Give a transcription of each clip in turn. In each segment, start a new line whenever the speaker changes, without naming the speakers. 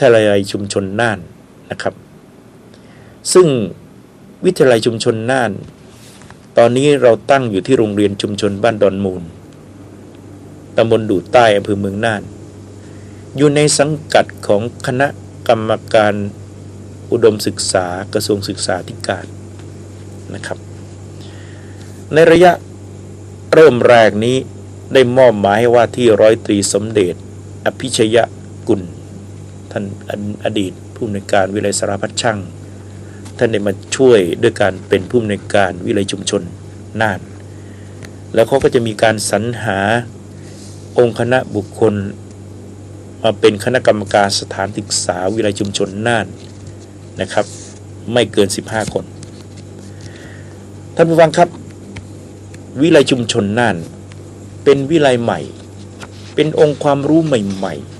ทยาลัยชุมชนน่านนะครับ ซึ่งวิทยาลัยชุมชนน่าน ตอนนี้เราตั้งอยู่ที่โรงเรียนชุมชนบ้านดอนมูลตำบลดูใต้อำเภอเมืองน่าน อยู่ในสังกัดของคณะกรรมการอุดมศึกษากระทรวงศึกษาธิการนะครับ ในระยะเริ่มแรกนี้ได้มอบหมายให้ว่าที่ร้อยตรีสมเด็จ อภิชยกุล ท่านอดีตผู้อำนวยการวิเลยสารพัดช่าง ท่านได้มาช่วยด้วยการเป็นผู้อำนวยการวิเลยชุมชนน่าน แล้วเขาก็จะมีการสรรหาองค์คณะบุคคล มาเป็นคณะกรรมการสถานศึกษาวิเลยชุมชนน่านนะครับ ไม่เกิน 15 คน ท่านผู้ฟังครับ วิเลยชุมชนน่าน เป็นวิเลยใหม่ เป็นองค์ความรู้ใหม่ ๆ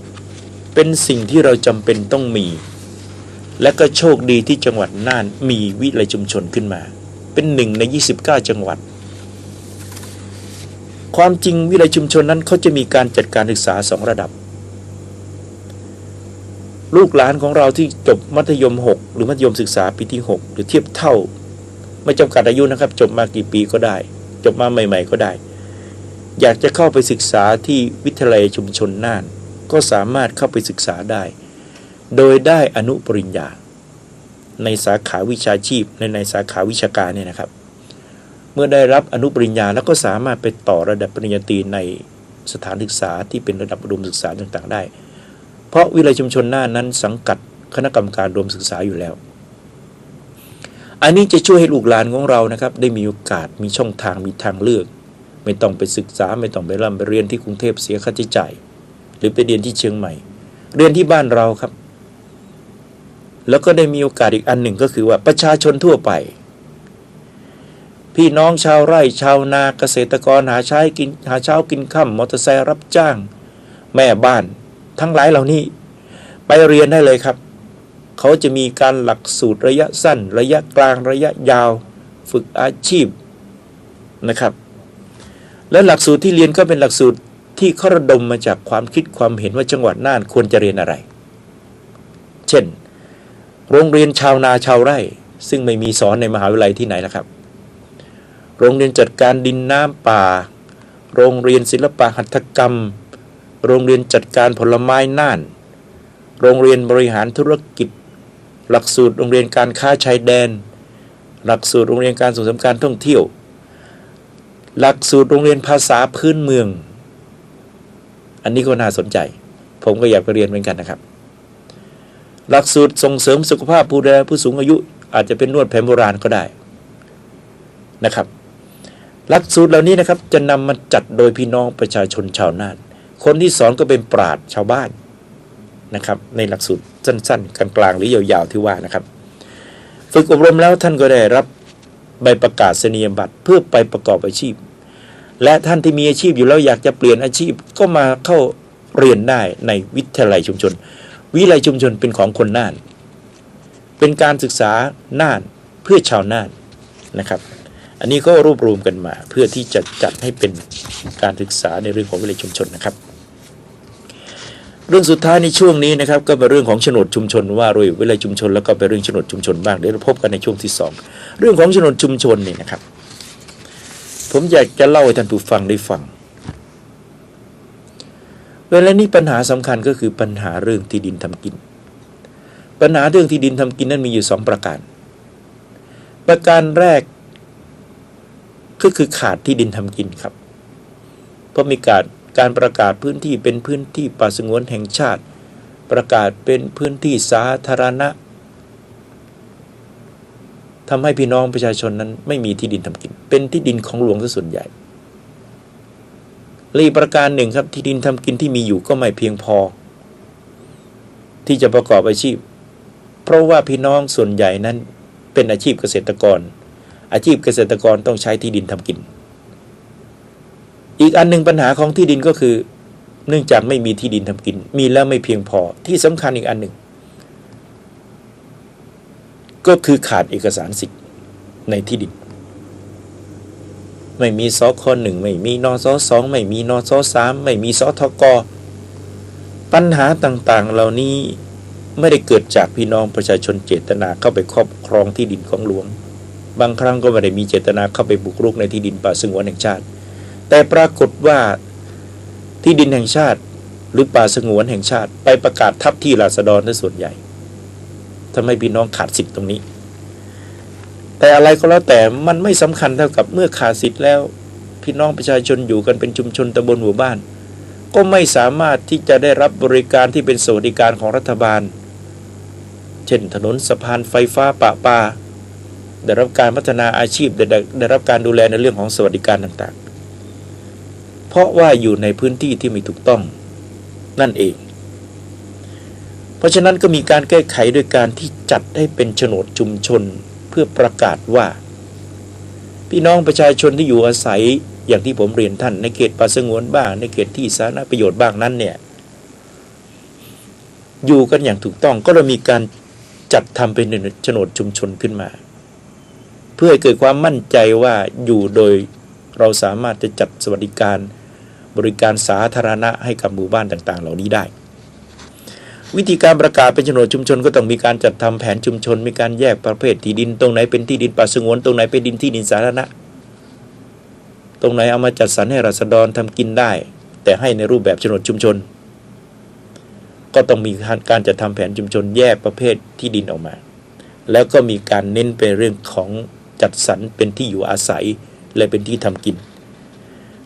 เป็นสิ่งที่เราจำเป็นต้องมี และก็โชคดีที่จังหวัดน่านมีวิเลยชุมชนขึ้นมา เป็นหนึ่งใน 29 จังหวัด ความจริงวิเลยชุมชนนั้นเขาจะมีการจัดการศึกษาสองระดับ ลูกหลานของเราที่จบมัธยม 6 หรือมัธยมศึกษาปีที่ 6 หรือเทียบเท่า ไม่จำกัดอายุนะครับ จบมากี่ปีก็ได้ จบมาใหม่ ๆ ก็ได้ อยากจะเข้าไปศึกษาที่วิทยาลัยชุมชนน่าน ก็สามารถเข้าไปศึกษาได้ โดยได้อนุปริญญา ในสาขาวิชาชีพในในสาขาวิชาการเนี่ยนะครับ เมื่อได้รับอนุปริญญาแล้วก็สามารถไปต่อระดับปริญญาตรีในสถานศึกษาที่เป็นระดับอุดมศึกษาต่างๆ ได้ เพราะวิเลยชุมชนหน่านนั้นสังกัดคณะกรรมการรวมศึกษาอยู่แล้ว อันนี้จะช่วยให้ลูกหลานของเรานะครับ ได้มีโอกาสมีช่องทางมีทางเลือก ไม่ต้องไปศึกษาไม่ต้องไปร่ำไปเรียนที่กรุงเทพเสียค่าใช้จ่าย หรือไปเรียนที่เชียงใหม่ เรียนที่บ้านเราครับ แล้วก็ได้มีโอกาสอีกอันหนึ่งก็คือว่าประชาชนทั่วไป พี่น้องชาวไร่ชาวนาเกษตรกรหาใช้กินหาเช้ากินค่ำมอเตอร์ไซค์รับจ้าง แม่บ้าน ทั้งหลายเหล่านี้ ไปเรียนได้เลยครับ เขาจะมีการหลักสูตรระยะสั้น ระยะกลางระยะยาว ฝึกอาชีพนะครับ และหลักสูตรที่เรียนก็เป็นหลักสูตร ที่เขาระดมมาจากความคิดความเห็นว่าจังหวัดน่านควรจะเรียนอะไร เช่น โรงเรียนชาวนาชาวไร่ ซึ่งไม่มีสอนในมหาวิทยาลัยที่ไหนนะครับ โรงเรียนจัดการดินน้ำป่า โรงเรียนศิลปะหัตถกรรม โรงเรียนจัดการผลไม้น่าน โรงเรียนบริหารธุรกิจ หลักสูตรโรงเรียนการค้าชายแดน หลักสูตรโรงเรียนการส่งเสริมการท่องเที่ยว หลักสูตรโรงเรียนภาษาพื้นเมือง อันนี้ก็น่าสนใจ ผมก็อยากไปเรียนเหมือนกันนะครับ หลักสูตรส่งเสริมสุขภาพผู้ดูแลผู้สูงอายุ อาจจะเป็นนวดแผนโบราณก็ได้นะครับ หลักสูตรเหล่านี้นะครับ จะนำมาจัดโดยพี่น้องประชาชนชาวนานคนที่สอนก็เป็นปราดชาวบ้านนะครับ ในหลักสูตรสั้นๆ กลางๆ หรือยาวๆที่ว่านะครับ ฝึกอบรมแล้วท่านก็ได้รับใบประกาศนียบัตรเพื่อไปประกอบอาชีพ และท่านที่มีอาชีพอยู่แล้วอยากจะเปลี่ยนอาชีพก็มาเข้าเรียนได้ในวิทยาลัยชุมชน วิทยาลัยชุมชนเป็นของคนน่าน เป็นการศึกษาน่านเพื่อชาวน่านนะครับ อันนี้ก็รวบรวมกันมา เพื่อที่จะจัดให้เป็นการศึกษาในเรื่องของวิทยาลัยชุมชนนะครับ เรื่องสุดท้ายในช่วงนี้นะครับ ก็เป็นเรื่องของโฉนดชุมชน ว่าโดยวิทยาลัยชุมชนแล้วก็เป็นเรื่องโฉนดชุมชนบ้างเดี๋ยวเราพบกันในช่วงที่สองเรื่องของโฉนดชุมชนนี่นะครับ ผมอยากจะเล่าให้ท่านผู้ฟังได้ฟัง เวลานี้ปัญหาสำคัญก็คือปัญหาเรื่องที่ดินทำกิน ปัญหาเรื่องที่ดินทำกินนั้นมีอยู่สองประการ ประการแรกก็คือขาดที่ดินทำกินครับ เพราะมีการการประกาศพื้นที่เป็นพื้นที่ป่าสงวนแห่งชาติ ประกาศเป็นพื้นที่สาธารณะ ทำให้พี่น้องประชาชนนั้น ไม่มีที่ดินทำกิน เป็นที่ดินของหลวงซะส่วนใหญ่ลีประการหนึ่งครับ ที่ดินทำกินที่มีอยู่ก็ไม่เพียงพอ ที่จะประกอบอาชีพ เพราะว่าพี่น้องส่วนใหญ่นั้น เป็นอาชีพเกษตรกร อาชีพเกษตรกรต้องใช้ที่ดินทำกิน อีกอันหนึ่งปัญหาของที่ดินก็คือ เนื่องจากไม่มีที่ดินทำกิน มีแล้วไม่เพียงพอที่สำคัญอีกอันหนึ่ง ก็คือขาดเอกสารสิทธิ์ในที่ดิน ไม่มีสคหนึ่งไม่มีนอสสองไม่มีนอสสามไม่มีสทกปัญหาต่างๆ เหล่านี้ไม่ได้เกิดจากพี่น้องประชาชนเจตนาเข้าไปครอบครองที่ดินของหลวง บางครั้งก็ไม่ได้มีเจตนาเข้าไปบุกรุกในที่ดินป่าสงวนแห่งชาติ แต่ปรากฏว่าที่ดินแห่งชาติหรือป่าสงวนแห่งชาติไปประกาศทับที่ราษฎรในส่วนใหญ่ ทำให้พี่น้องขาดสิทธิ์ตรงนี้ แต่อะไรก็แล้วแต่มันไม่สำคัญเท่ากับเมื่อขาดสิทธิ์แล้ว พี่น้องประชาชนอยู่กันเป็นชุมชนตำบลหมู่บ้าน ก็ไม่สามารถที่จะได้รับบริการที่เป็นสวัสดิการของรัฐบาล เช่นถนนสะพานไฟฟ้าปะปาได้รับการพัฒนาอาชีพได้ได้รับการดูแลในเรื่องของสวัสดิการต่างๆ เพราะว่าอยู่ในพื้นที่ที่ไม่ถูกต้องนั่นเอง ราะฉะนั้นก็มีการแก้ไขโดยการที่จัดให้เป็นโฉนดชุมชนเพื่อประกาศว่า พี่น้องประชาชนที่อยู่อาศัยอย่างที่ผมเรียนท่านในเขตป่าสงวนบ้างในเขตที่สาธารณประโยชน์บ้างนั้นเนี่ยอยู่กันอย่างถูกต้องก็เรามีการจัดทำเป็นโฉนดชุมชนขึ้นมา เพื่อให้เกิดความมั่นใจว่าอยู่โดยเราสามารถจะจัดสวัสดิการ บริการสาธารณะให้กับหมู่บ้านต่าง ๆ เหล่านี้ได้ วิธีการประกาศเป็นโฉนดชุมชนก็ต้องมีการจัดทำแผนชุมชน มีการแยกประเภทที่ดิน ตรงไหนเป็นที่ดินป่าสงวนตรงไหนเป็นดินที่ดินสาธารณะ ตรงไหนเอามาจัดสรรให้รัษฎรทำกินได้ แต่ให้ในรูปแบบโฉนดชุมชน ก็ต้องมีการจัดทำแผนชุมชนแยกประเภทที่ดินออกมา แล้วก็มีการเน้นไปเรื่องของจัดสรรเป็นที่อยู่อาศัยและเป็นที่ทำกิน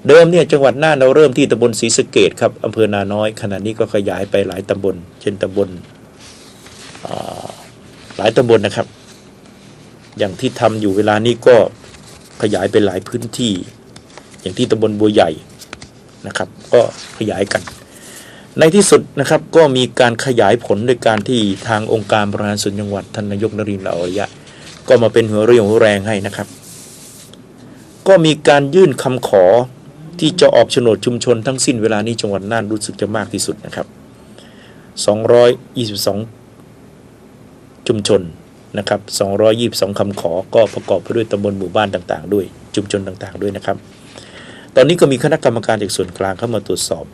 เดิมเนี่ยจังหวัดน่านเราเริ่มที่ตำบลศรีสะเกดครับอำเภอนาน้อย ขณะนี้ก็ขยายไปหลายตำบล เช่นตำบลหลายตำบลนะครับ อย่างที่ทำอยู่เวลานี้ก็ขยายไปหลายพื้นที่ อย่างที่ตำบลบัวใหญ่นะครับ ก็ขยายกัน ในที่สุดนะครับก็มีการขยายผลด้วยการที่ทางองค์การบริหารส่วนจังหวัดท่านนายกนรินทร์ลาอริยะ ก็มาเป็นหัวเรี่ยวหัวแรงให้นะครับ ก็มีการยื่นคำขอ ที่จะออกโฉนดชุมชนทั้งสิ้นเวลานี้จังหวัดน่านรู้สึกจะมากที่สุดนะครับ 222 ชุมชนนะครับ 222คำขอก็ประกอบไปด้วยตำบลหมู่บ้านต่างๆ ด้วย ชุมชนต่างๆ ด้วยนะครับ ตอนนี้ก็มีคณะกรรมการจากส่วนกลางเข้ามาตรวจสอบ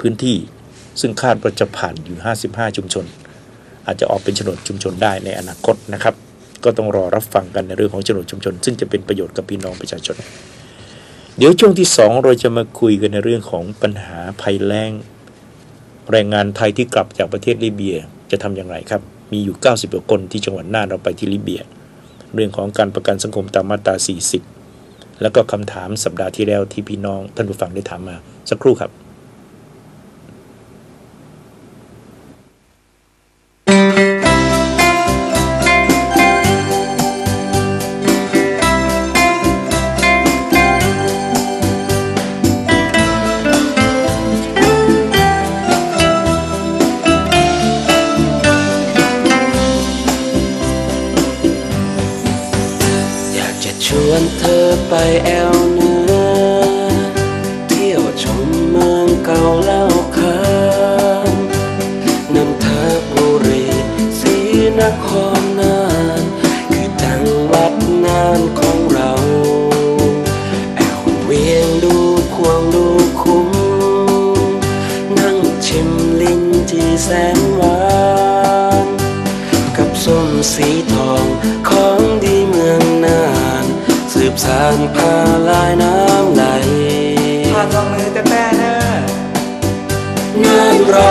พื้นที่ซึ่งคาดว่าจะผ่านอยู่ 55 ชุมชน อาจจะออกเป็นโฉนดชุมชนได้ในอนาคตนะครับ ก็ต้องรอรับฟังกันในเรื่องของโฉนดชุมชน ซึ่งจะเป็นประโยชน์กับพี่น้องประชาชน เดี๋ยวช่วงที่สองเราจะมาคุยกันในเรื่องของปัญหาภัยแล้ง แรงงานไทยที่กลับจากประเทศลิเบียจะทำอย่างไรครับ มีอยู่ 90กว่าคนที่จังหวัดน่านเราไปที่ลิเบีย เรื่องของการประกันสังคมตามมาตรา 40 แล้วก็คำถามสัปดาห์ที่แล้วที่พี่น้องท่านผู้ฟังได้ถามมาสักครู่ครับ ที่แส
นหวานกับส้มสีทองของดีเมืองน่าน สืบสานพาลายน้ำไหลพาดองมือแต่แป้เนองานเรา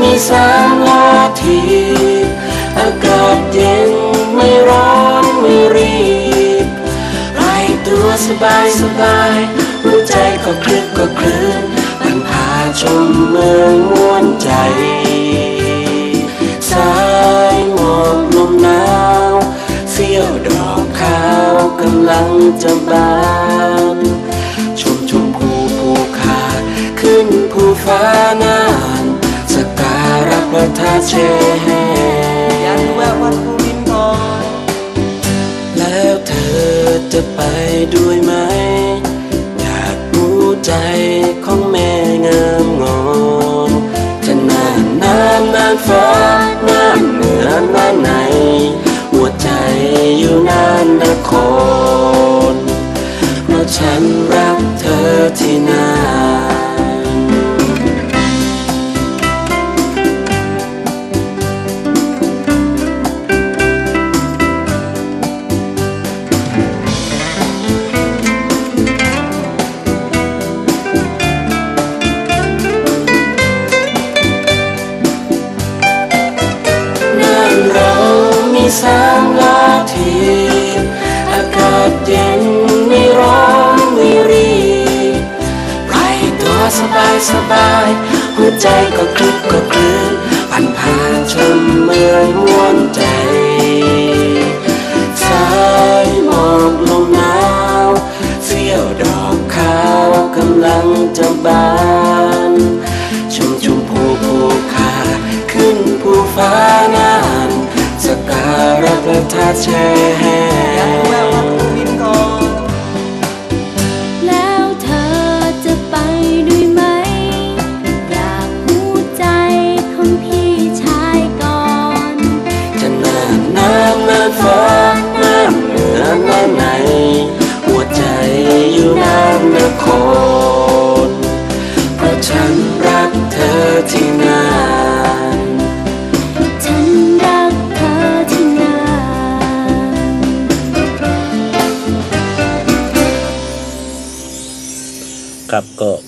มีสามลาทีอากาศเย็นไม่ร้อนไม่รีบไรตัวสบายสบายหัวใจก็คลึกก็คลื่ ชมเมืองม่วนใจ สายหมอกลมหนาวเสี้ยวดอกขาวกำลังจะบานชมชมพูภูคาขึ้นภูฟ้านานสการะพระธาเชยันแวววัดภูมินทร
แล้วเธอจะไปด้วยไหมอยากรู้ใจของแม่
เงามานฟ้าน้ำเหนือน้ำใน หัวใจอยู่นานนะคนเพราะฉันรักเธอที่นานะ
พ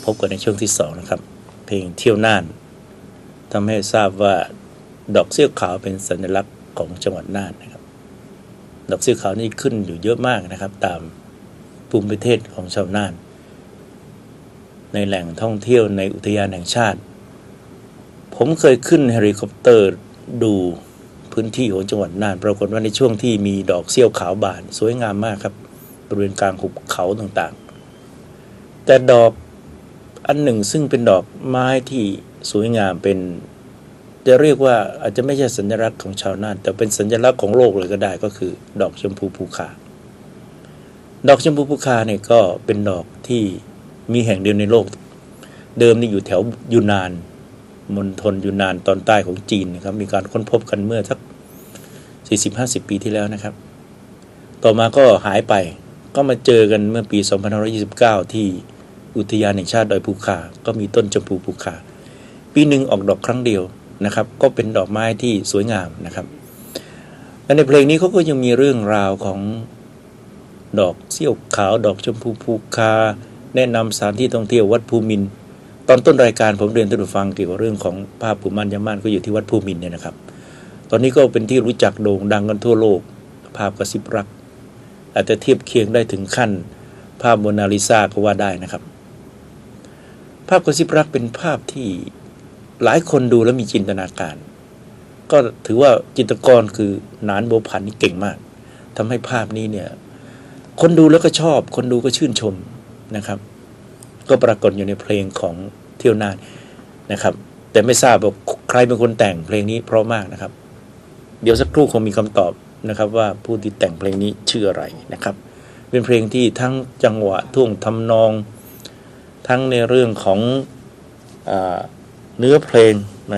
พบกันในช่วงที่สองนะครับ เพลงเที่ยวน่านทำให้ทราบว่าดอกเสื้อขาวเป็นสัญลักษณ์ของจังหวัดน่านนะครับ ดอกเสื้อขาวนี่ขึ้นอยู่เยอะมากนะครับ ตามภูมิประเทศของชาวน่าน ในแหล่งท่องเที่ยวในอุทยานแห่งชาติ ผมเคยขึ้นเฮลิคอปเตอร์ดูพื้นที่ของจังหวัดน่าน ปรากฏว่าในช่วงที่มีดอกเสี้ยวขาวบาน สวยงามมากครับ บริเวณกลางหุบเขาต่างๆ แต่ดอก อันหนึ่งซึ่งเป็นดอกไม้ที่สวยงามเป็นจะเรียกว่าอาจจะไม่ใช่สัญลักษณ์ของชาวน่านแต่เป็นสัญลักษณ์ของโลกเลยก็ได้ก็คือ ดอกชมพูภูคาดอกชมพูภูคาเนี่ยก็เป็นดอกที่มีแห่งเดียวในโลก เดิมนี่อยู่แถวยูนานมณฑลยูนานตอนใต้ของจีนนะครับ มีการค้นพบกันเมื่อสัก40-50 ปีที่แล้วนะครับ ต่อมาก็หายไปก็มาเจอกันเมื่อปี 2529 ที่ อุทยานแห่งชาติดอยภูคา ก็มีต้นชมพูภูคา ปีหนึ่งออกดอกครั้งเดียวนะครับ ก็เป็นดอกไม้ที่สวยงามนะครับและในเพลงนี้เขาก็ยังมีเรื่องราวของดอกเสี้ยวขาว ดอกชมพูภูคา แนะนำสถานที่ท่องเที่ยววัดภูมิน ตอนต้นรายการผมเรียนท่านผู้ฟังเกี่ยวกับเรื่องของภาพภูมิมันยามันก็อยู่ที่วัดภูมินเนี่ยนะครับ ตอนนี้ก็เป็นที่รู้จักโด่งดังกันทั่วโลก ภาพกระซิบรัก อาจจะเทียบเคียงได้ถึงขั้น ภาพโมนาลิซาก็ว่าได้นะครับ ภาพกระซิบรักเป็นภาพที่หลายคนดูแล้วมีจินตนาการ ก็ถือว่าจิตรกรคือนานโบวพันนี่เก่งมากทำให้ภาพนี้เนี่ย คนดูแล้วก็ชอบ คนดูก็ชื่นชมนะครับ ก็ปรากฏอยู่ในเพลงของเที่ยวนานนะครับ แต่ไม่ทราบว่าใครเป็นคนแต่งเพลงนี้เพราะมากนะครับ เดี๋ยวสักครู่คงมีคำตอบนะครับ ว่าผู้ที่แต่งเพลงนี้ชื่ออะไรนะครับ เป็นเพลงที่ทั้งจังหวะท่วงทำนอง ทั้งในเรื่องของอเนื้อเพลงแหม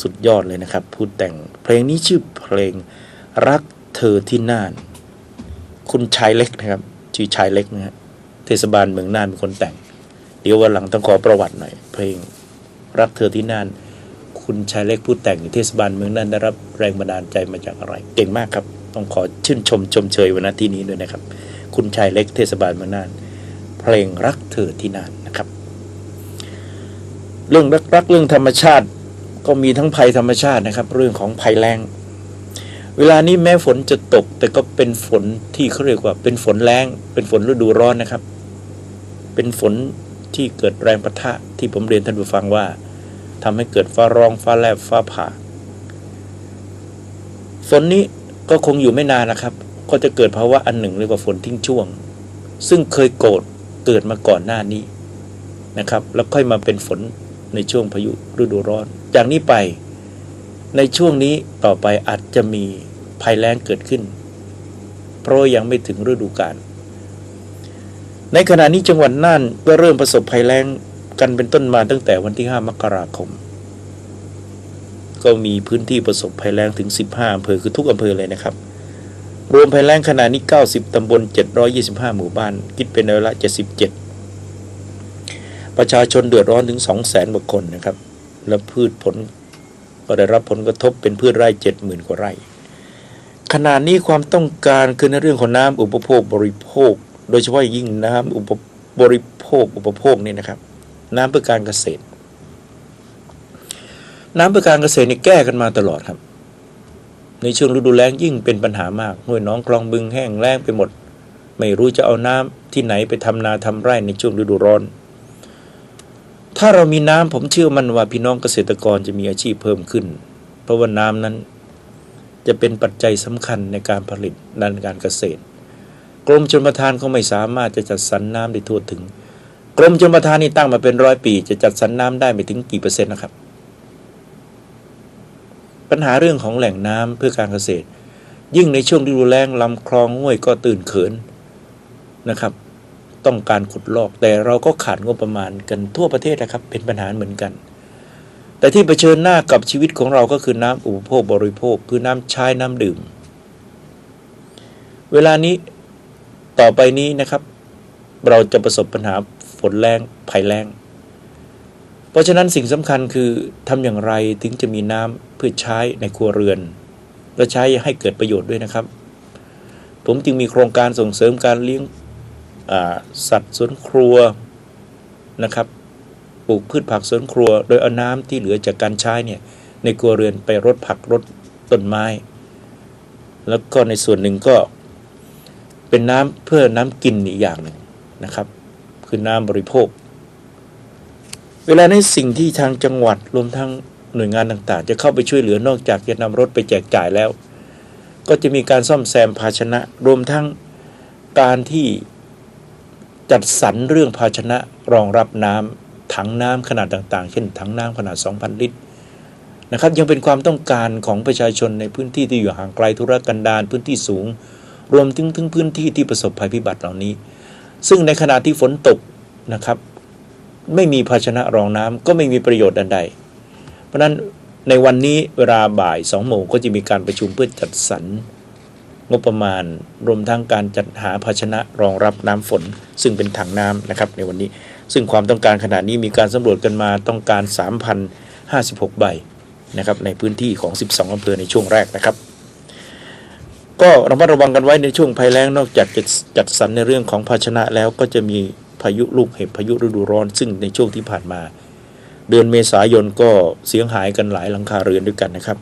สุดยอดเลยนะครับ ผู้แต่งเพลงนี้ชื่อเพลงรักเธอที่น่าน คุณชายเล็กนะครับ ชื่อชายเล็กนะฮะเทศบาลเมืองน่านเป็นคนแต่ง เดี๋ยววันหลังต้องขอประวัติหน่อย เพลงรักเธอที่น่าน คุณชายเล็กผู้แต่งเทศบาลเมืองน่านได้รับแรงบันดาลใจมาจากอะไร เก่งมากครับ ต้องขอชื่นชมชมเชยวันนี้ที่นี้ด้วยนะครับ คุณชายเล็กเทศบาลเมืองน่าน เพลงรักเธอที่น่านนะครับ เรื่องรักรักเรื่องธรรมชาติก็มีทั้งภัยธรรมชาตินะครับ เรื่องของภัยแล้งเวลานี้แม้ฝนจะตก แต่ก็เป็นฝนที่เขาเรียกว่า เป็นฝนแรงเป็นฝนฤดูร้อนนะครับ เป็นฝนที่เกิดแรงประทะที่ผมเรียนท่านผู้ฟังว่าทำให้เกิดฟ้าร้องฟ้าแลบฟ้าผ่าฝนนี้ก็คงอยู่ไม่นานนะครับ ก็จะเกิดภาวะอันหนึ่งเรียกว่าฝนทิ้งช่วง ซึ่งเคยโกรธ เกิดมาก่อนหน้านี้นะครับ แล้วค่อยมาเป็นฝนในช่วงพายุฤดูร้อน จากนี้ไปในช่วงนี้ต่อไปอาจจะมีภัยแล้งเกิดขึ้น เพราะยังไม่ถึงฤดูกาลในขณะนี้จังหวัดน่านก็เริ่มประสบภัยแล้งกันเป็นต้นมาตั้งแต่วันที่ 5 มกราคม ก็มีพื้นที่ประสบภัยแล้งถึง 15อำเภอคือทุกอำเภอเลยนะครับ รวมภัยแล้งขณะนี้ 90 ตำบล 725 หมู่บ้าน คิดเป็นร้อละ 77 ประชาชนเดือดร้อนถึง 200,000กว่าคนนะครับ และพืชผลก็ได้รับผลกระทบเป็นพืชไร่ 70,000 กว่าไร่ ขณะนี้ความต้องการคือในเรื่องของน้ำอุปโภคบริโภค โดยเฉพาะยิ่งน้ำอุปบริโภคอุปโภคนี่นะครับ น้ำเพื่อการเกษตร น้ำเพื่อการเกษตรนี่แก้กันมาตลอดครับ ในช่วงฤดูแล้งยิ่งเป็นปัญหามากห้วยหน้องคลองบึงแห้งแล้งไปหมด ไม่รู้จะเอาน้ำที่ไหนไปทำนาทำไร่ในช่วงฤดูร้อน ถ้าเรามีน้ำผมเชื่อมันว่าพี่น้องเกษตรกรจะมีอาชีพเพิ่มขึ้น เพราะว่าน้ำนั้น จะเป็นปัจจัยสำคัญในการผลิตด้านการเกษตร กรมชลประทานก็ไม่สามารถจะจัดสรรน้ำได้ทั่วถึง กรมชลประทานนี่ตั้งมาเป็นร้อยปี จะจัดสรรน้ำได้ไม่ถึงกี่เปอร์เซ็นต์นะครับ ปัญหาเรื่องของแหล่งน้ำเพื่อการเกษตร ยิ่งในช่วงฤดูแล้งลำคลองห้วยก็ตื่นเขินนะครับ ต้องการขุดลอกแต่เราก็ขาดงบประมาณกันทั่วประเทศนะครับ เป็นปัญหาเหมือนกัน แต่ที่เผชิญหน้ากับชีวิตของเราก็คือน้ำอุปโภคบริโภค คือน้ำใช้น้ำดื่ม เวลานี้ต่อไปนี้นะครับ เราจะประสบปัญหาฝนแรงภัยแรง เพราะฉะนั้นสิ่งสำคัญคือทำอย่างไรถึงจะมีน้ำเพื่อใช้ในครัวเรือน และใช้ให้เกิดประโยชน์ด้วยนะครับ ผมจึงมีโครงการส่งเสริมการเลี้ยงสัตว์สวนครัวนะครับปลูกพืชผักสวนครัว โดยเอาน้ำที่เหลือจากการใช้เนี่ยในครัวเรือนไปรดผักรดต้นไม้ แล้วก็ในส่วนหนึ่งก็เป็นน้ำเพื่อน้ำกินอีกอย่างหนึ่งนะครับ คือน้ำบริโภค เวลาในสิ่งที่ทางจังหวัดรวมทั้งหน่วยงานต่างๆ จะเข้าไปช่วยเหลือนอกจากจะนำรถไปแจกจ่ายแล้ว ก็จะมีการซ่อมแซมภาชนะ รวมทั้งการที่จัดสรรเรื่องภาชนะรองรับน้ำถังน้ำขนาดต่างๆ เช่นถังน้ำขนาด 2,000 ลิตรนะครับยังเป็นความต้องการของประชาชนในพื้นที่ที่อยู่ห่างไกลธุรกันดารพื้นที่สูง รวมถึงถึงพื้นที่ที่ประสบภัยพิบัติเหล่านี้ ซึ่งในขณะที่ฝนตกนะครับ ไม่มีภาชนะรองน้ำก็ไม่มีประโยชน์อันใด เพราะฉะนั้นในวันนี้เวลาบ่ายสองโมงก็จะมีการประชุมเพื่อจัดสรรงบประมาณรวมทั้งการจัดหาภาชนะรองรับน้ำฝน ซึ่งเป็นถังน้ำนะครับในวันนี้ ซึ่งความต้องการขนาดนี้มีการสำรวจกันมาต้องการ 3,056 ใบนะครับในพื้นที่ของ 12อำเภอในช่วงแรกนะครับ ก็ระมัดระวังกันไว้ในช่วงภัยแล้งนอกจากจะจัดสรรในเรื่องของภาชนะแล้วก็จะมี พายุลูกเห็บพายุฤดูร้อน ซึ่งในช่วงที่ผ่านมา เดือนเมษายนก็เสียหายกันหลายหลังคาเรือนด้วยกันนะครับ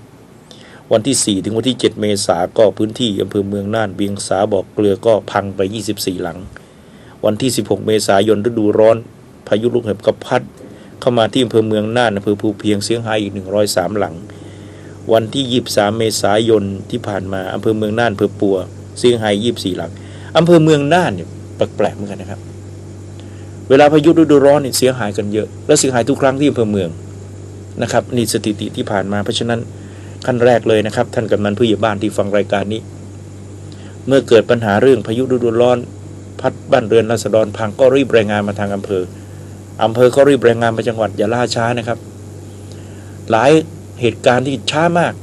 วันที่ 4 ถึงวันที่ 7 เมษาก็พื้นที่อำเภอเมืองน่านเบียงสาบอกเกลือก็พังไป 24 หลัง วันที่ 16 เมษายนฤดูร้อน พายุลูกเห็บก็พัด เข้ามาที่อำเภอเมืองน่านอำเภอภูเพียงเสียหายอีก 103 หลัง วันที่ 23 เมษายนที่ผ่านมาอำเภอเมืองน่านอำเภอปัวเสียหาย 24 หลังอำเภอเมืองน่านเนี่ยแปลกๆเหมือนกันนะครับ เวลาพายุฤดูร้อนเนี่ยเสียหายกันเยอะ และเสียหายทุกครั้งที่อำเภอเมืองนะครับนี่สถิติที่ผ่านมาเพราะฉะนั้นขั้นแรกเลยนะครับ ท่านกำนันผู้ใหญ่บ้านที่ฟังรายการนี้ เมื่อเกิดปัญหาเรื่องพายุฤดูร้อน พัดบ้านเรือนราษฎรพังก็รีบรายงานมาทางอำเภออำเภอก็รีบรายงานไปจังหวัดอย่าล่าช้านะครับ หลายเหตุการณ์ที่ช้ามาก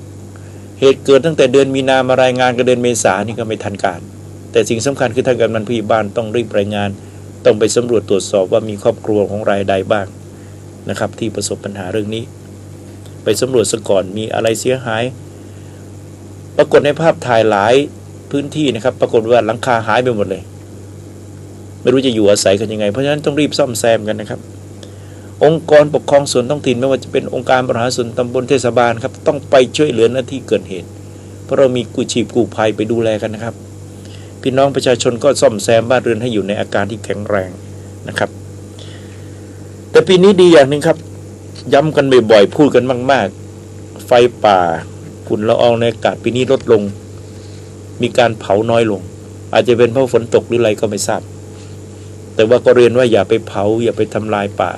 เหตุเกิดตั้งแต่เดือนมีนามารายงานกับเดือนเมษานี่ก็ไม่ทันการ แต่สิ่งสำคัญคือท่านกำนันผู้ใหญ่บ้านต้องรีบรายงาน ต้องไปสำรวจตรวจสอบว่ามีครอบครัวของรายใดบ้างนะครับ ที่ประสบปัญหาเรื่องนี้ ไปสำรวจซะก่อนมีอะไรเสียหาย ปรากฏในภาพถ่ายหลายพื้นที่นะครับ ปรากฏว่าหลังคาหายไปหมดเลย ไม่รู้จะอยู่อาศัยกันยังไง เพราะฉะนั้นต้องรีบซ่อมแซมกันนะครับ องค์กรปกครองส่วนท้องถิ่นไม่ว่าจะเป็นองค์การบริหารส่วนตำบลเทศบาลครับ ต้องไปช่วยเหลือหน้าที่เกิดเหตุ เพราะเรามีกู้ชีพกู้ภัยไปดูแลกันนะครับ พี่น้องประชาชนก็ซ่อมแซมบ้านเรือนให้อยู่ในอาการที่แข็งแรงนะครับ แต่ปีนี้ดีอย่างหนึ่งครับ ย้ำกันบ่อยๆพูดกันมากๆ ไฟป่าฝุ่นละอองในอากาศปีนี้ลดลง มีการเผาน้อยลง อาจจะเป็นเพราะฝนตกหรืออะไรก็ไม่ทราบ แต่ว่าก็เรียนว่าอย่าไปเผา อย่าไปทำลายป่า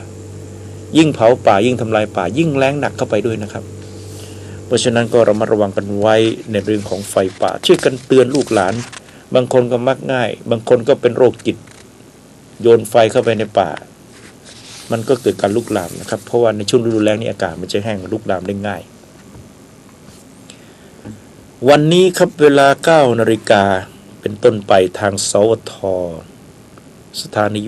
ยิ่งเผาป่ายิ่งทำลายป่า ยิ่งแรงหนักเข้าไปด้วยนะครับเพราะฉะนั้นก็ระมัดระวังกันไว้ในเรื่องของไฟป่าช่วยกันเตือนลูกหลาน บางคนก็มักง่าย บางคนก็เป็นโรคจิต โยนไฟเข้าไปในป่า มันก็เกิดการลุกลามนะครับ เพราะว่าในช่วงฤดูแล้งนี่อากาศมันจะแห้งลุกลามได้ง่าย วันนี้ครับเวลา9นาฬิกาเป็นต้นไปทางสวทสถานี